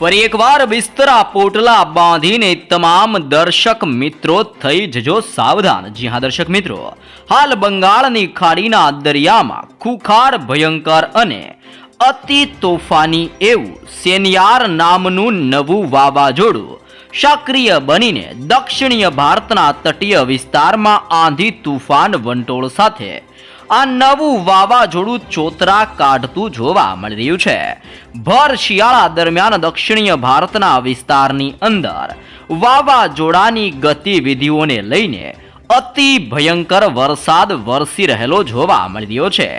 ફરી એકવાર બિસ્તરા પોટલા બાંધીને તમામ દર્શક મિત્રો થઈ જજો સાવધાન. જી હા, દર્શક મિત્રો. હાલ બંગાળની ખાડીના દરિયામાં ખુખાર, ભયંકર અને અતિ તોફાની એવું સેનિયાર નામનું નવું વાવાઝોડું સક્રિય બનીને દક્ષિણીય ભારતના તટીય વિસ્તારમાં આંધી તુફાન વંટોળ સાથે આ નવું વાવાઝોડું ચોતરા કાઢતું જોવા મળી રહ્યું છે. ભર શિયાળા દરમિયાન દક્ષિણીય ભારતના વિસ્તારની અંદર વાવાઝોડાની ગતિવિધિઓને લઈને અતિ ભયંકર વરસાદ વરસી રહેલો જોવા મળી રહ્યો છે.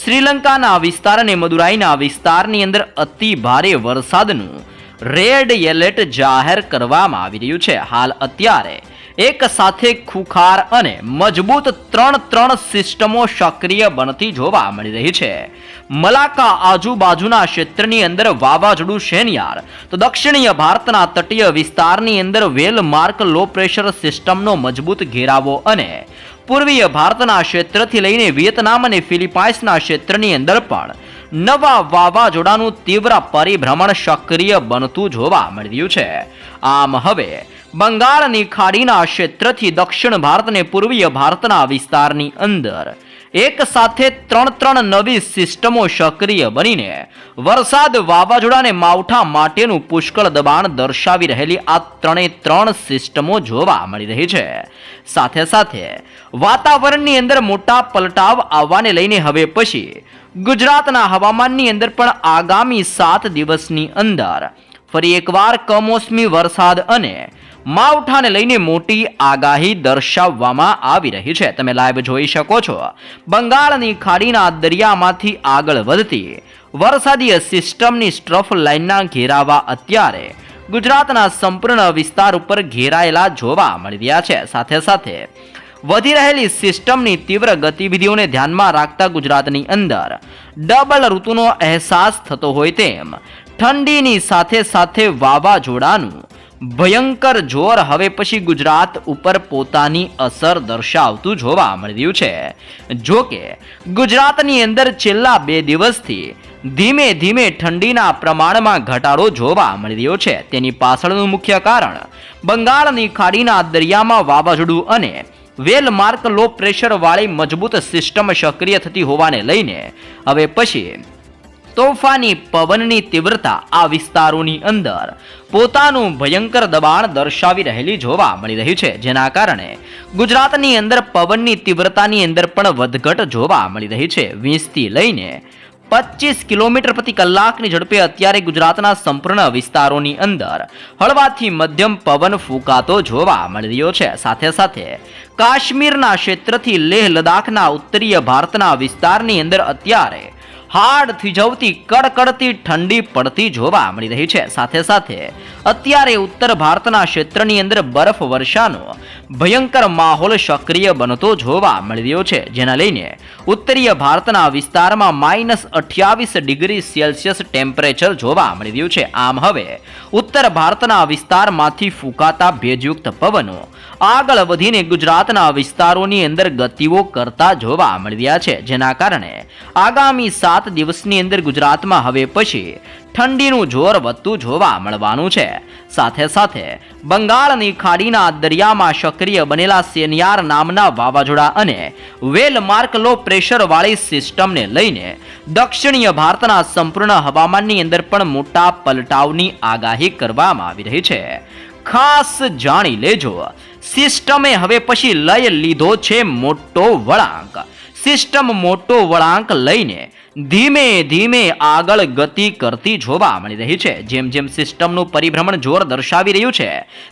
શ્રીલંકાના વિસ્તાર અને મદુરાઈના વિસ્તારની અંદર અતિ ભારે વરસાદનું રેડ એલર્ટ જાહેર કરવામાં આવી રહ્યું છે. હાલ અત્યારે એક સાથે ખુખાર અને મજબૂત ત્રણ ત્રણ સિસ્ટમો સક્રિય બનતી જોવા મળી રહી છે. મલાકા આજુબાજુના ક્ષેત્રની અંદર વાવાઝોડું શેનિયાર. તો દક્ષિણીય ભારતના તટીય વિસ્તારની અંદર વેલ માર્ક લો પ્રેશર સિસ્ટમનો મજબૂત ઘેરાવો અને પૂર્વીય ભારતના ક્ષેત્રથી લઈને વિયેતનામ અને ફિલિપાઇન્સના ક્ષેત્રની અંદર પણ નવા વાવાઝોડાનું તીવ્ર પરિભ્રમણ સક્રિય બનતું જોવા મળી રહ્યું છે. આમ હવે બંગાળની ખાડીના ક્ષેત્રથી દક્ષિણ ભારત અને પૂર્વીય ભારતના વિસ્તારની અંદર. એક સાથે ત્રણ ત્રણ નવી સિસ્ટમો સક્રિય બનીને વરસાદ વાવાઝોડાને માવઠા માટેનું પુષ્કળ દબાણ દર્શાવી રહેલી આ ત્રણે ત્રણ સિસ્ટમો જોવા મળી રહી છે. સાથે સાથે વાતાવરણની અંદર મોટા પલટાવ આવવાને લઈને હવે પછી ગુજરાતના હવામાનની અંદર પણ આગામી સાત દિવસની અંદર ફરી એકવાર કમોસમી વરસાદ અને માવઠાને લઈને મોટી આગાહી દર્શાવવામાં આવી રહી છે. તમે લાઈવ જોઈ શકો છો. બંગાળની ખાડીના દરિયામાંથી આગળ વધતી વરસાદીય સિસ્ટમની સ્ટ્રફ લાઇનના ઘેરાવા અત્યારે ગુજરાતના સંપૂર્ણ વિસ્તાર ઉપર ઘેરાયેલા જોવા મળી રહ્યા છે. સાથે સાથે વધી રહેલી સિસ્ટમની તીવ્ર ગતિવિધિઓને ધ્યાનમાં રાખતા ગુજરાતની અંદર ડબલ ઋતુનો અહેસાસ થતો હોય તેમ ઠંડીની સાથે સાથે વાવાઝોડાનું ભયંકર જોર હવે પછી ગુજરાત ઉપર પોતાની અસર દર્શાવતું જોવા મળ્યું છે. જો કે ગુજરાતની અંદર છેલ્લા બે દિવસથી ધીમે ધીમે ઠંડીના પ્રમાણમાં ઘટાડો જોવા મળી રહ્યો છે. તેની પાછળનું મુખ્ય કારણ, બંગાળની ખાડીના દરિયામાં વાવાઝોડું અને વેલ માર્ક લો પ્રેશરવાળી મજબૂત સિસ્ટમ સક્રિય થતી હોવાને લઈને, હવે પછી તોફાની પવનની તીવ્રતા આ વિસ્તારોની અંદર પોતાનું ભયંકર દબાણ દર્શાવી રહેલી જોવા મળી રહી છે, જેના કારણે ગુજરાતની અંદર પવનની તીવ્રતાની અંદર પણ વધઘટ જોવા મળી રહી છે. વીસથી લઈને પચીસ કિલોમીટર પ્રતિ કલાકની ઝડપે અત્યારે ગુજરાતના સંપૂર્ણ વિસ્તારોની અંદર હળવાથી મધ્યમ પવન ફૂંકાતો જોવા મળી રહ્યો છે. સાથે સાથે કાશ્મીરના ક્ષેત્રથી લેહ લદાખના ઉત્તરીય ભારતના વિસ્તારની અંદર અત્યારે હાડ થીજવતી કડકડતી ઠંડી પડતી જોવા મળી રહી છે. સાથે સાથે અત્યારે ઉત્તર ભારતના ક્ષેત્રની અંદર બરફ વર્ષાનો ભયંકર માહોલ સક્રિય બનતો જોવા મળી રહ્યો છે. જેના લઈને ઉત્તરીય ભારતના વિસ્તારમાં માઇનસ અઠ્યાવીસ ડિગ્રી સેલ્સિયસ ટેમ્પરેચર જોવા મળી રહ્યું છે. આમ હવે ઉત્તર ભારતના વિસ્તારમાંથી ફૂંકાતા ભેજયુક્ત પવનો આગળ વધીને ગુજરાતના વિસ્તારોની અંદર ગતિઓ કરતા જોવા મળી રહ્યા છે. જેના કારણે આગામી સાત દિવસની અંદર ગુજરાતમાં હવે પછી ઠંડીનું જોર વધતું જોવા મળવાનું છે. સાથે સાથે બંગાળની ખાડીના દરિયામાં સક્રિય બનેલા સેનિયાર નામના વાવાઝોડા અને વેલ માર્ક લો પ્રેશરવાળી સિસ્ટમને લઈને દક્ષિણીય ભારતના સંપૂર્ણ હવામાનની અંદર પણ મોટા પલટાવની આગાહી કરવામાં આવી રહી છે. ખાસ જાણી લેજો, સિસ્ટમે હવે પછી લઈ લીધો છે મોટો વળાંક. સિસ્ટમ મોટો વળાંક લઈને ધીમે ધીમે આગળ ગતિ કરતી જોવા મળી રહી છે. જેમ જેમ સિસ્ટમનું પરિભ્રમણ જોર દર્શાવી રહ્યું છે,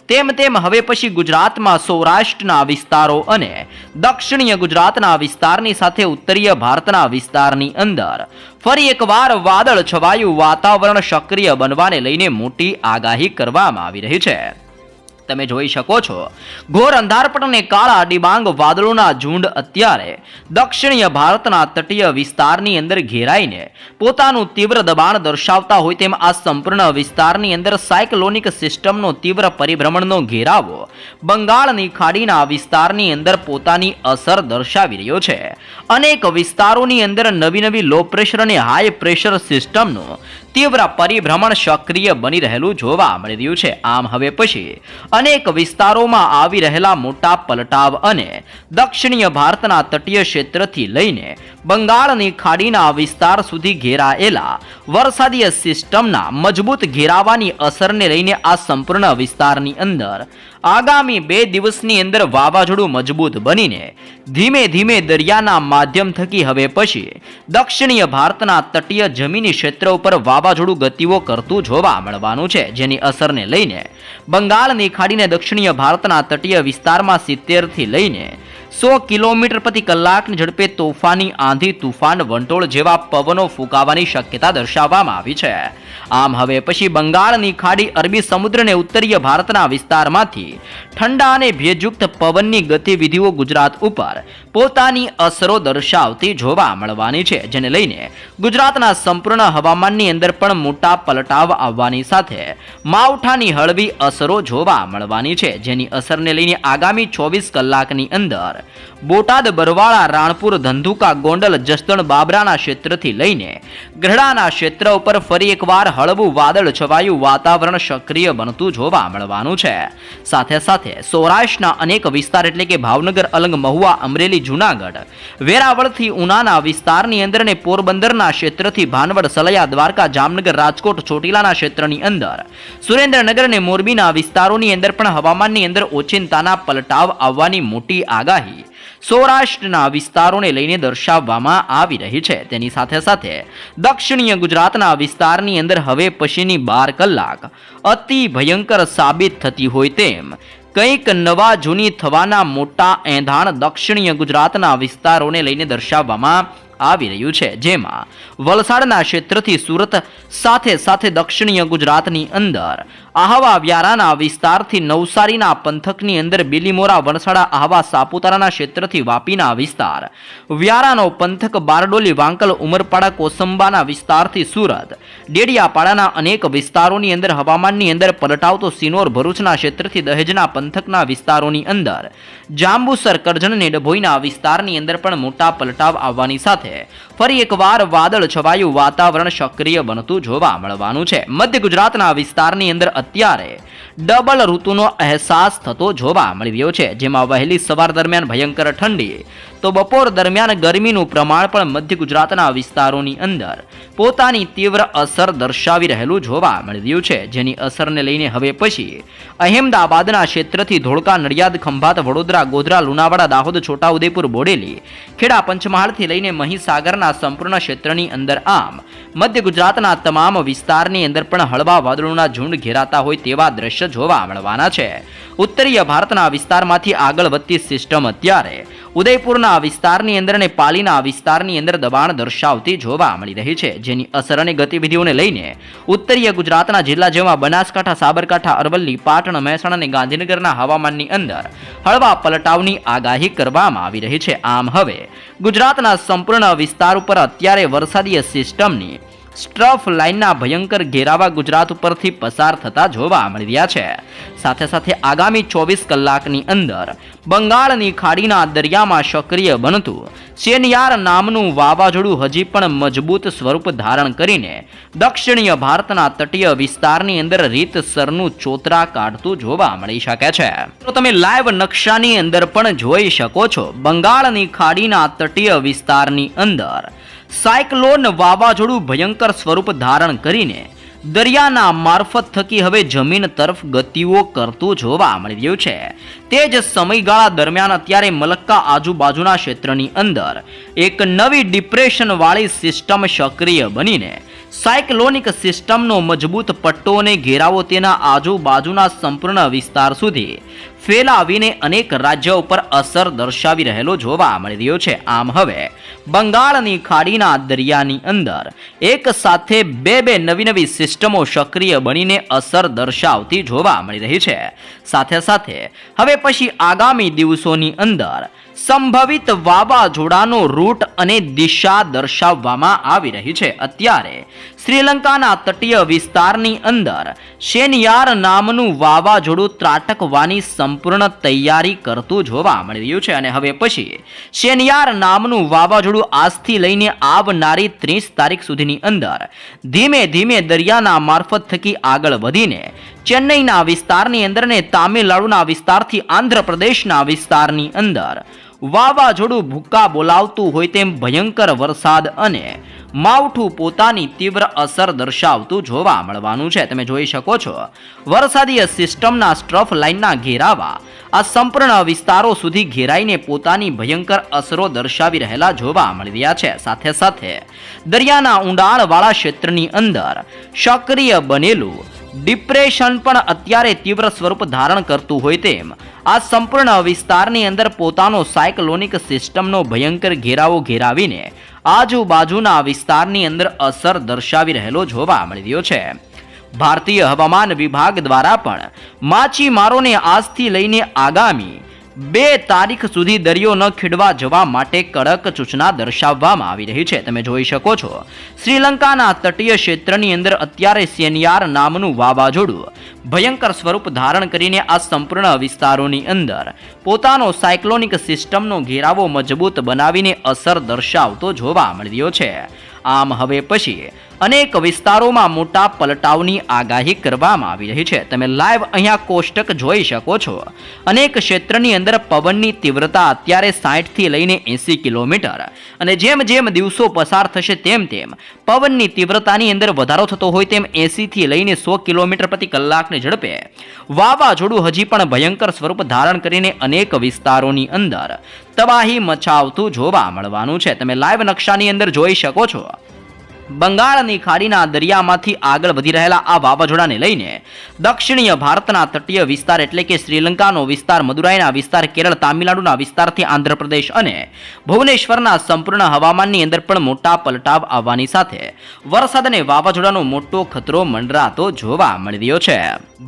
તેમ તેમ હવે પછી ગુજરાતમાં સૌરાષ્ટ્રના વિસ્તારો અને દક્ષિણીય ગુજરાતના વિસ્તારની સાથે ઉત્તરીય ભારતના વિસ્તારની અંદર ફરી એકવાર વાદળ છવાયું વાતાવરણ સક્રિય બનવાને લઈને મોટી આગાહી કરવામાં આવી રહી છે. તમે જોઈ શકો છો. ઘોર અંધારપટ અને કાળા ડિબાંગ વાદળોના ઝુંડ અત્યારે દક્ષિણીય ભારતના તટીય વિસ્તારની અંદર ઘેરાઈને પોતાનું તીવ્ર દબાણ દર્શાવતા હોય તેમ આ સંપૂર્ણ વિસ્તારની અંદર સાયક્લોનિક સિસ્ટમનો તીવ્ર પરિભ્રમણનો ઘેરાવો બંગાળની ખાડીના વિસ્તારની અંદર પોતાની અસર દર્શાવી રહ્યો છે. અનેક વિસ્તારોની અંદર નવી નવી લો પ્રેશર અને હાઈ પ્રેશર સિસ્ટમનો તીવ્ર પરિભ્રમણ સક્રિય બની રહેલું જોવા મળી રહ્યું છે. આમ હવે પછી અનેક વિસ્તારોમાં આવી રહેલા મોટા પલટાવ અને દક્ષિણીય ભારતના તટીય ક્ષેત્રથી લઈને બંગાળની ખાડીના વિસ્તાર સુધી ઘેરાયેલા વરસાદીય સિસ્ટમના મજબૂત ઘેરાવાની અસરને લઈને આ સંપૂર્ણ વિસ્તારની અંદર આગામી બે દિવસની અંદર વાવાઝોડું મજબૂત બનીને ધીમે ધીમે દરિયાના માધ્યમ થકી હવે પછી દક્ષિણીય ભારતના તટીય જમીની ક્ષેત્ર ઉપર વાવાઝોડું ગતિઓ કરતું જોવા મળવાનું છે, જેની અસરને લઈને બંગાળની ખાડીને દક્ષિણીય ભારતના તટીય વિસ્તારમાં સિત્તેરથી લઈને સો કિલોમીટર પ્રતિ કલાકની ઝડપે તોફાની આંધી તુફાન વંટોળ જેવા પવનો ફૂંકાવાની શક્યતા દર્શાવવામાં આવી છે. આમ હવે પછી બંગાળની ખાડી અરબી સમુદ્રને ઉત્તરીય ભારતના વિસ્તારમાંથી ઠંડા અને ભેજયુક્ત પવનની ગતિવિધિઓ ગુજરાત ઉપર પોતાની અસરો દર્શાવતી જોવા મળવાની છે, જેને લઈને ગુજરાતના સંપૂર્ણ હવામાનની અંદર પણ મોટા પલટાવ આવવાની સાથે માવઠાની હળવી અસરો જોવા મળવાની છે, જેની અસરને લઈને આગામી ચોવીસ કલાકની અંદર બોટાદ, બરવાળા, રાણપુર, ધંધુકા, ગોંડલ, જસદણ, બાબરાના ક્ષેત્રથી લઈને ગઢડાના ક્ષેત્ર ઉપર ફરી એકવાર હળવું વાદળ છવાયું વાતાવરણ સક્રિય બનતું જોવા મળવાનું છે. સાથે સાથે સૌરાષ્ટ્રના અનેક વિસ્તાર એટલે કે ભાવનગર, અલંગ, મહુવા, અમરેલી, જુનાગઢ, વેરાવળથી ઉનાના વિસ્તારની અંદર અને પોરબંદરના ક્ષેત્રથી ભાનવડ, સલયા, દ્વારકા, જામનગર, રાજકોટ, ચોટીલાના ક્ષેત્રની અંદર સુરેન્દ્રનગર અને મોરબીના વિસ્તારોની અંદર પણ હવામાનની અંદર ઓચિંતાના પલટાવ આવવાની મોટી આગાહી સૌરાષ્ટ્રના વિસ્તારોને લઈને દર્શાવવામાં આવી રહી છે. તેની સાથે સાથે દક્ષિણીય ગુજરાતના વિસ્તારની અંદર હવે પછીની બાર કલાક અતિ ભયંકર સાબિત થતી હોય તેમ કંઈક નવા જૂની થવાના મોટા એંધાણ દક્ષિણીય ગુજરાતના વિસ્તારોને લઈને દર્શાવવામાં આવી રહ્યું છે, જેમાં વલસાડના ક્ષેત્રથી સુરત, સાથે સાથે દક્ષિણીય ગુજરાતની અંદર આહવા વ્યારાના વિસ્તારથી નવસારીના પંથકની અંદર બિલીમોરા, વણસાડા, આહવા, સાપુતારાના ક્ષેત્રથી વાપીના વિસ્તાર. વ્યારાનો પંથક બારડોલી, વાંકલ, ઉમરપાડા, કોસંબાના વિસ્તારથી સુરત. ડેડિયાપાડાના અનેક વિસ્તારોની અંદર હવામાનની અંદર પલટાવતો સિનોર ભરૂચના ક્ષેત્રથી દહેજના પંથકના વિસ્તારોની અંદર. જાંબુસર, કરજણ ને ડભોઈના વિસ્તારની અંદર પણ મોટા પલટાવ આવવાની સાથે ફરી એકવાર વાદળ છવાયું, વાતાવરણ સક્રિય બનતું જોવા મળવાનું છે. મધ્ય ગુજરાતના વિસ્તારની અંદર અત્યારે ડબલ ઋતુનો અહેસાસ થતો જોવા મળી રહ્યો છે, જેમાં વહેલી સવાર દરમિયાન ભયંકર ઠંડી તો બપોર દરમિયાન ગરમીનું પ્રમાણ પણ મધ્ય ગુજરાતના વિસ્તારોની અંદર પોતાની તીવ્ર અસર દર્શાવી રહેલું જોવા મળી રહ્યું છે. જેની અસરને લઈને હવે પછી અહેમદાબાદના ક્ષેત્રથી ધોળકા, નડિયાદ, ખંભાત, વડોદરા, ગોધરા, લુણાવાડા, દાહોદ, છોટાઉદેપુર, બોડેલી, ખેડા, પંચમહાલથી લઈને મહીસાગરના સંપૂર્ણ ક્ષેત્રની અંદર આમ મધ્ય ગુજરાતના તમામ વિસ્તારની અંદર પણ હળવા વાદળોના ઝુંડ ઘેરાતા હોય તેવા દ્રશ્ય જોવા મળવાના છે. ઉત્તરીય ભારતના વિસ્તારમાંથી આગળ વધતી સિસ્ટમ અત્યારે ઉદયપુરના વિસ્તારની અંદર અને પાલીના વિસ્તારની અંદર દબાણ દર્શાવતી જોવા મળી રહી છે, જેની અસર અને ગતિવિધિઓને લઈને ઉત્તરીય ગુજરાતના જિલ્લા જેવા બનાસકાંઠા, સાબરકાંઠા, અરવલ્લી, પાટણ, મહેસાણા અને ગાંધીનગરના હવામાનની અંદર હળવા પલટાવની આગાહી કરવામાં આવી રહી છે. આમ હવે ગુજરાતના સંપૂર્ણ વિસ્તાર ઉપર અત્યારે વરસાદીય સિસ્ટમની સ્ટ્રફ લાઇનના ભયંકર ઘેરાવા ગુજરાત ઉપરથી પસાર થતા જોવા મળી રહ્યા છે. સાથે સાથે આગામી ચોવીસ કલાકની અંદર બંગાળની ખાડીના દરિયામાં સક્રિય બનતું સેનિયાર નામનું વાવાઝોડું હજી પણ મજબૂત સ્વરૂપ ધારણ કરીને દક્ષિણીય ભારતના તટીય વિસ્તારની અંદર રીતસરનું ચોતરા કાઢતું જોવા મળી શકે છે. તો તમે લાઈવ નકશાની અંદર પણ જોઈ શકો છો. બંગાળની ખાડીના તટીય વિસ્તારની અંદર સાયક્લોન વાવાઝોડું ભયંકર સ્વરૂપ ધારણ કરીને દરિયાના મારફત થકી હવે જમીન તરફ ગતિઓ કરતું જોવા મળી રહ્યું છે. તે જ સમયગાળા દરમિયાન અત્યારે મલક્કા આજુબાજુના ક્ષેત્રની અંદર એક નવી ડિપ્રેશનવાળી સિસ્ટમ સક્રિય બનીને સાયક્લોનિક સિસ્ટમનો મજબૂત પટ્ટો અને ઘેરાવો તેના આજુબાજુના સંપૂર્ણ વિસ્તાર સુધી ફેલાવીને અનેક રાજ્યો ઉપર અસર દર્શાવી રહેલો જોવા મળી રહ્યો છે. આમ હવે બંગાળની ખાડીના દરિયાની અંદર એક સાથે બે બે નવી નવી સિસ્ટમો સક્રિય બનીને અસર દર્શાવતી જોવા મળી રહી છે. સાથે સાથે હવે પછી આગામી દિવસોની અંદર સંભવિત વાવાઝોડાનો રૂટ અને દિશા દર્શાવવામાં આવી રહી છે. અત્યારે શ્રીલંકાના તટીય વિસ્તારની અંદર શેનિયાર નામનું વાવાઝોડું ત્રાટકવાની સંપૂર્ણ તૈયારી કરતું જોવા મળી રહ્યું છે અને હવે પછી શેનિયાર નામનું વાવાઝોડું આજથી લઈને આવનારી ત્રીસ તારીખ સુધીની અંદર ધીમે ધીમે દરિયાના મારફત થકી આગળ વધીને ચેન્નઈના વિસ્તારની અંદર ને તામિલનાડુના વિસ્તારથી આંધ્રપ્રદેશના વિસ્તારની અંદર. વાવાઝોડું ભૂક્કા બોલાવતું હોય તેમ ભયંકર વરસાદ અને માવઠું પોતાની તીવ્ર અસર દર્શાવતું જોવા મળવાનું છે. તમે જોઈ શકો છો, વરસાદીય સિસ્ટમના સ્ટ્રફ લાઇનના ઘેરાવા આ સંપૂર્ણ વિસ્તારો સુધી ઘેરાઈને પોતાની ભયંકર અસરો દર્શાવી રહેલા જોવા મળી રહ્યા છે. સાથે સાથે દરિયાના ઊંડાણવાળા ક્ષેત્રની અંદર સક્રિય બનેલું ડિપ્રેશન પણ અત્યારે તીવ્ર સ્વરૂપ ધારણ કરતું હોય તેમ. આ સંપૂર્ણ વિસ્તારની અંદર પોતાનો સાયક્લોનિક સિસ્ટમનો ભયંકર ઘેરાવો ઘેરાવીને આજુબાજુના વિસ્તારની અંદર અસર દર્શાવી રહેલો જોવા મળી રહ્યો છે. ભારતીય હવામાન વિભાગ દ્વારા પણ માછીમારોને આજથી લઈને આગામી બે તારીખ સુધી દરિયો ન ખેડવા જવા માટે કડક સૂચના દર્શાવવામાં આવી રહી છે. તમે જોઈ શકો છો. શ્રીલંકાના તટીય ક્ષેત્રની અંદર અત્યારે સેનિયાર નામનું વાવાઝોડું ભયંકર સ્વરૂપ ધારણ કરીને આ સંપૂર્ણ વિસ્તારોની અંદર પોતાનો સાયક્લોનિક સિસ્ટમનો ઘેરાવો મજબૂત બનાવીને અસર દર્શાવતો જોવા મળ્યો છે. આમ હવે પછી અનેક વિસ્તારોમાં મોટા પલટાવની આગાહી કરવામાં આવી રહી છે. તમે લાઈવ અહીંયા કોષ્ટક જોઈ શકો છો. અનેક ક્ષેત્રની અંદર પવનની તીવ્રતા અત્યારે સાઠથી લઈને એંસી કિલોમીટર અને જેમ જેમ દિવસો પસાર થશે તેમ તેમ પવનની તીવ્રતાની અંદર વધારો થતો હોય તેમ એંસીથી લઈને સો કિલોમીટર પ્રતિ કલાકની ઝડપે. વાવાઝોડું હજી પણ ભયંકર સ્વરૂપ ધારણ કરીને અનેક વિસ્તારોની અંદર તબાહી મચાવતું જોવા મળવાનું છે. તમે લાઈવ નકશાની અંદર જોઈ શકો છો. બંગાળની ખાડીના દરિયામાંથી આગળ વધી રહેલા આ વાવાઝોડાને લઈને દક્ષિણીય ભારતના તટીય વિસ્તાર એટલે કે શ્રીલંકાનો વિસ્તાર, મદુરાઈના વિસ્તાર, કેરળ, તામિલનાડુના વિસ્તારથી આંધ્રપ્રદેશ અને ભુવનેશ્વરના સંપૂર્ણ હવામાનની અંદર પણ મોટા પલટાવ આવવાની સાથે વરસાદ અને વાવાઝોડાનો મોટો ખતરો મંડરાતો જોવા મળી રહ્યો છે.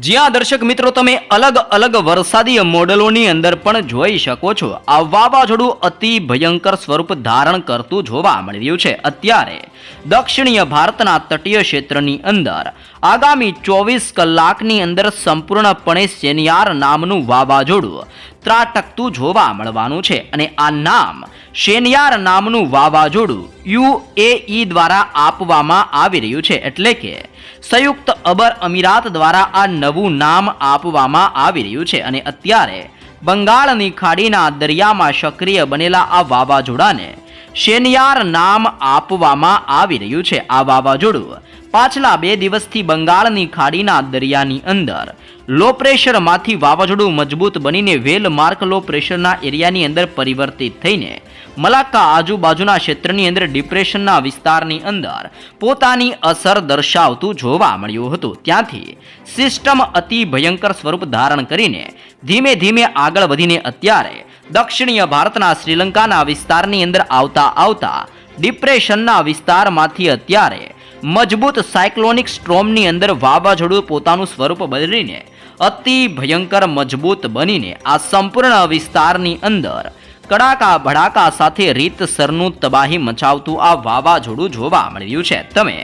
જ્યાં દર્શક મિત્રો તમે અલગ અલગ વરસાદી મોડલોની અંદર પણ જોઈ શકો છો. આ વાવાઝોડું અતિ ભયંકર સ્વરૂપ ધારણ કરતું જોવા મળી રહ્યું છે. અત્યારે દક્ષિણીય ભારતના તટીય ક્ષેત્રની અંદર. આગામી ચોવીસ કલાકની અંદર સંપૂર્ણપણે શેનિયાર નામનું વાવાઝોડું ત્રાટકતું જોવા મળવાનું છે અને આ નામ શેનિયાર નામનું વાવાઝોડું યુએઈ દ્વારા આપવામાં આવી રહ્યું છે એટલે કે સંયુક્ત અબર અમીરાત દ્વારા આ નવું નામ આપવામાં આવી રહ્યું છે અને અત્યારે બંગાળની ખાડીના દરિયામાં સક્રિય બનેલા આ વાવાઝોડાને શેનિયાર નામ આપવામાં આવી રહ્યું છે. આ વાવાઝોડું પાછલા બે દિવસથી બંગાળની ખાડીના દરિયાની અંદર લો પ્રેશરમાંથી વાવાઝોડું મજબૂત બનીને વેલ માર્ક લો પ્રેશરના એરિયાની અંદર પરિવર્તિત થઈને મલાક્કા આજુબાજુના ક્ષેત્રની અંદર ડિપ્રેશનના વિસ્તારની અંદર પોતાની અસર દર્શાવતું જોવા મળ્યું હતું. ત્યાંથી સિસ્ટમ અતિ ભયંકર સ્વરૂપ ધારણ કરીને ધીમે ધીમે આગળ વધીને અત્યારે દક્ષિણીય ભારતના શ્રીલંકાના વિસ્તારની અંદર આવતા આવતા ડિપ્રેશનના વિસ્તારમાંથી અત્યારે મજબૂત સાયક્લોનિક સ્ટ્રોમની અંદર વાવાઝોડું પોતાનું સ્વરૂપ બદલીને અતિ ભયંકર મજબૂત બનીને આ સંપૂર્ણ વિસ્તારની અંદર કડાકા ભડાકા સાથે રીતસરનું તબાહી મચાવતું આ વાવાઝોડું જોવા મળ્યું છે. તમે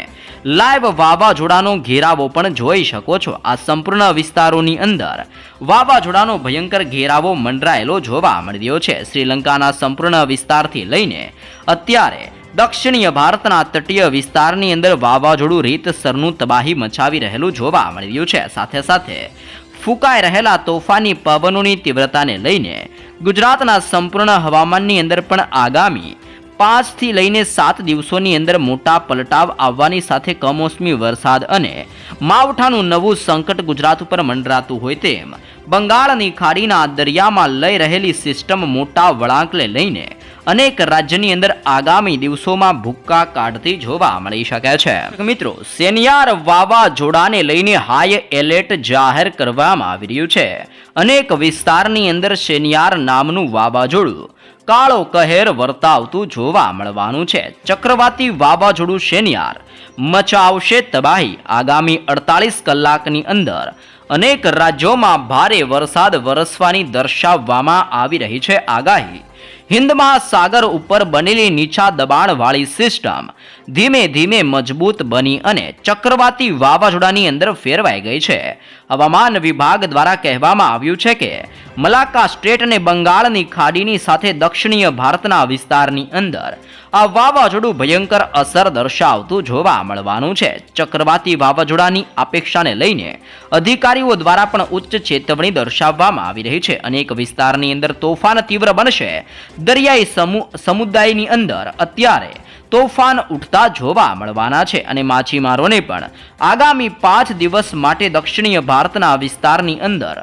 લાઈવ વાવાઝોડાનો ઘેરાવો પણ જોઈ શકો છો. આ સંપૂર્ણ વિસ્તારોની અંદર વાવાઝોડાનો ભયંકર ઘેરાવો મંડરાયેલો જોવા મળ્યો છે. શ્રીલંકાના સંપૂર્ણ વિસ્તારથી લઈને અત્યારે દક્ષિણીય ભારતના તટીય વિસ્તારની અંદર વાવાઝોડું રીતસરનું તબાહી મચાવી રહેલું જોવા મળ્યું છે. સાથે સાથે ફૂંકાઈ રહેલા તોફાની પવનોની તીવ્રતાને લઈને ગુજરાતના સંપૂર્ણ હવામાનની અંદર પણ આગામી પાંચથી લઈને સાત દિવસોની અંદર મોટા પલટાવ આવવાની સાથે કમોસમી વરસાદ અને માવઠાનું નવું સંકટ ગુજરાત ઉપર મંડરાતું હોય તેમ બંગાળની ખાડીના દરિયામાં લઈ રહેલી સિસ્ટમ મોટા વળાંકને લઈને અનેક રાજ્યની અંદર આગામી દિવસોમાં ભૂક્કા કાઢતી જોવા મળી શકે છે. મિત્રો, સેનિયાર વાવાઝોડાને લઈને હાઈ એલર્ટ જાહેર કરવામાં આવી રહ્યું છે. અનેક વિસ્તારની અંદર શેનિયાર નામનું વાવાઝોડું કાળો કહેર વર્તાવતું જોવા મળવાનું છે. ચક્રવાતી વાવાઝોડું શેનિયાર. મચાવશે તબાહી. આગામી અડતાલીસ કલાકની અંદર અનેક રાજ્યોમાં ભારે વરસાદ વરસવાની દર્શાવવામાં આવી રહી છે આગાહી. હિન્દ મહાસાગર ઉપર બનેલી નીચા દબાણવાળી સિસ્ટમ ધીમે ધીમે મજબૂત બની અને ચક્રવાતી વાવાઝોડાની અંદર ફેરવાઈ ગઈ છે. હવામાન વિભાગ દ્વારા કહેવામાં આવ્યું છે કે, મલાક્કા સ્ટેટ અને બંગાળની ખાડીની સાથે દક્ષિણીય ભારતના વિસ્તારની અંદર આ વાવાઝોડું ભયંકર અસર દર્શાવતું જોવા મળવાનું છે. ચક્રવાતી વાવાઝોડાની અપેક્ષાને લઈને અધિકારીઓ દ્વારા પણ ઉચ્ચ ચેતવણી દર્શાવવામાં આવી રહી છે. અનેક વિસ્તારની અંદર તોફાન તીવ્ર બનશે. દરિયાઈ સમુ, સમુદાયની અંદર અત્યારે તોફાન ઉઠતા જોવા મળવાના છે અને માછીમારોને પણ આગામી પાંચ દિવસ માટે દક્ષિણીય ભારતના વિસ્તારની અંદર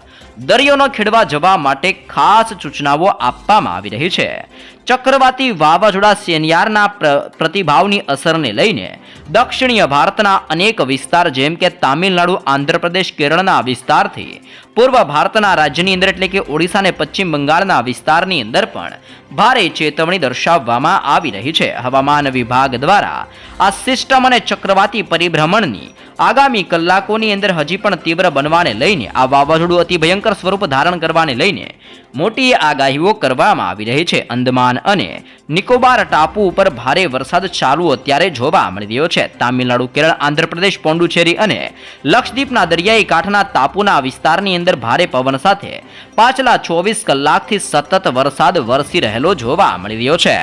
દરિયો ન ખેડવા જવા માટે ખાસ સૂચનાઓ આપવામાં આવી રહી છે. ચક્રવાતી વાવાઝોડા સેનિયારના પ્ર- પ્રતિભાવની અસરને લઈને દક્ષિણીય ભારતના અનેક વિસ્તાર, જેમ કે તામિલનાડુ, આંધ્રપ્રદેશ, કેરળના વિસ્તારથી પૂર્વ ભારતના રાજ્યની અંદર એટલે કે ઓડિશા અને પશ્ચિમ બંગાળના વિસ્તારની અંદર પણ ભારે ચેતવણી દર્શાવવામાં આવી રહી છે. હવામાન વિભાગ દ્વારા આ સિસ્ટમ અને ચક્રવાતી પરિભ્રમણની આગામી કલાકોની અંદર હજી પણ તીવ્ર બનવાને લઈને આ વાવાઝોડું અતિ ભયંકર સ્વરૂપ ધારણ કરવાને લઈને મોટી આગાહીઓ કરવામાં આવી રહી છે. અંદમાન અને નિકોબાર ટાપુ ઉપર ભારે વરસાદ ચાલુ અત્યારે જોવા મળી રહ્યો છે. તામિલનાડુ, કેરળ, આંધ્રપ્રદેશ પોંડુચેરી અને લક્ષદ્વીપના દરિયાઈ કાંઠાના ટાપુના વિસ્તારની અંદર ભારે પવન સાથે પાછલા ચોવીસ કલાકથી સતત વરસાદ વરસી રહેલો જોવા મળી રહ્યો છે.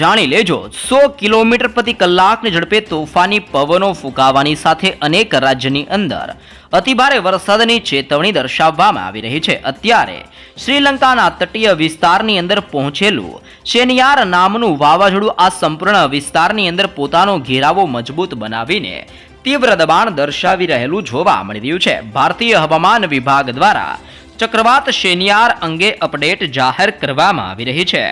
જાણી લેજો, સો કિલોમીટર પ્રતિ કલાકની ઝડપે તોફાની પવનો ફૂંકાવાની સાથે અનેક રાજ્યની અંદર અતિભારે વરસાદની ચેતવણી દર્શાવવામાં આવી રહી છે. અત્યારે શ્રીલંકાના તટીય વિસ્તારની અંદર પહોંચેલું શેનિયાર નામનું વાવાઝોડું આ સંપૂર્ણ વિસ્તારની અંદર પોતાનો ઘેરાવો મજબૂત બનાવીને તીવ્ર દબાણ દર્શાવી રહેલું જોવા મળી રહ્યું છે. ભારતીય હવામાન વિભાગ દ્વારા ચક્રવાત શેનિયાર અંગે અપડેટ જાહેર કરવામાં આવી રહી છે.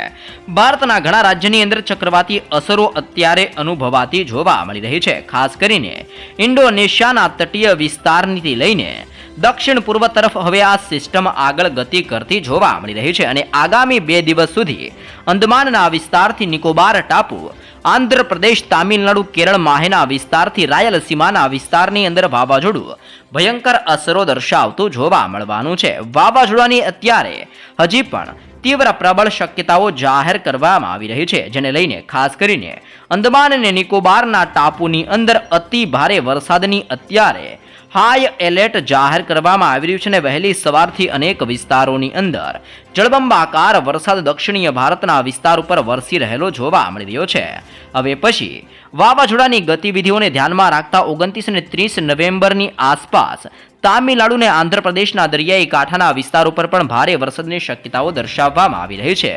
ભારતના ઘણા રાજ્યની અંદર ચક્રવાતી અસરો અત્યારે અનુભવાતી જોવા મળી રહી છે. ખાસ કરીને ઇન્ડોનેશિયાના તટીય વિસ્તારથી લઈને દક્ષિણ પૂર્વ તરફ હવે આ સિસ્ટમ આગળ ગતિ કરતી જોવા મળી રહી છે અને આગામી બે દિવસ સુધી અંદમાનના વિસ્તારથી નિકોબાર ટાપુ આંધ્રપ્રદેશ, તામિલનાડુ, કેરળ માહેના વિસ્તારથી રાયલસીમાના વિસ્તારની અંદર વાવાઝોડું ભયંકર અસરો દર્શાવતું જોવા મળવાનું છે. વાવાઝોડાની અત્યારે હજી પણ તીવ્ર પ્રબળ શક્યતાઓ જાહેર કરવામાં આવી રહી છે, જેને લઈને ખાસ કરીને અંદમાન અને નિકોબારના ટાપુની અંદર અતિ ભારે વરસાદની અત્યારે હાઈ એલર્ટ જાહેર કરવામાં આવી રહ્યું છે અને વહેલી સવારથી અનેક વિસ્તારોની અંદર. જળબંબાકાર વરસાદ દક્ષિણીય ભારતના વિસ્તાર ઉપર વરસી રહેલો જોવા મળી રહ્યો છે. હવે પછી, વાવાઝોડાની ગતિવિધિઓને ધ્યાનમાં રાખતા ઓગણત્રીસ અને ત્રીસ નવેમ્બરની આસપાસ તામિલનાડુ અને આંધ્રપ્રદેશના દરિયાઈ કાંઠાના વિસ્તાર ઉપર પણ ભારે વરસાદની શક્યતાઓ દર્શાવવામાં આવી રહી છે.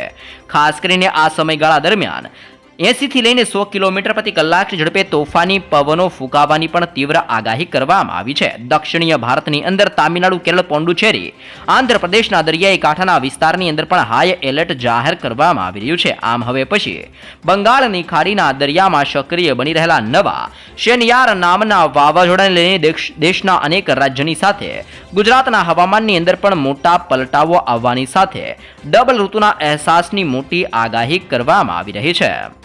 ખાસ કરીને આ સમયગાળા દરમિયાન એંસીથી લઈને સો કિલોમીટર પ્રતિ કલાક ઝડપે તોફાની પવનો ફૂંકાવાની પણ તીવ્ર આગાહી કરવામાં આવી છે. દક્ષિણીય ભારતની અંદર તામિલનાડુ, કેરળ પોંડુચેરી આંધ્રપ્રદેશના દરિયાઈ કાંઠાના વિસ્તારની અંદર પણ હાઈ એલર્ટ જાહેર કરવામાં આવી રહ્યું છે. આમ હવે પછી બંગાળની ખાડીના દરિયામાં સક્રિય બની રહેલા નવા શેનિયાર નામના વાવાઝોડાને લઈને દેશ- દેશના અનેક રાજ્યની સાથે ગુજરાતના હવામાનની અંદર પણ મોટા પલટાવો આવવાની સાથે ડબલ ઋતુના અહેસાસની મોટી આગાહી કરવામાં આવી રહી છે.